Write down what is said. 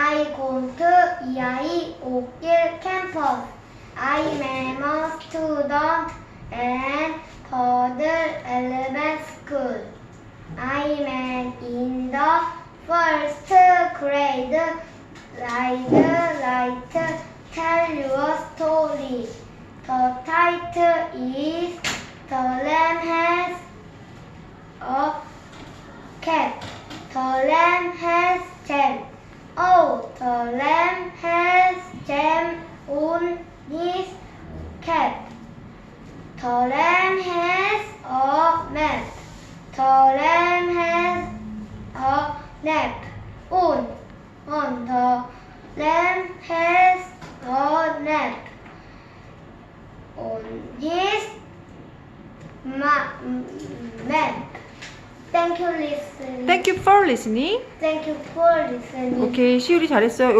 I go to EI Oakdale campus. I am a student at for the elementary school. I am in the first grade. I like to tell you a story. The title is The Lamb Has a Cat. The Lamb Has Ten. Oh, the lamb has jam on his cap. The lamb has a map. The lamb has a nap. On, on the lamb has a nap. On his ma- map. Thank you, listening. Thank you for listening. Thank you for listening. 오케이, 시우리 잘했어요.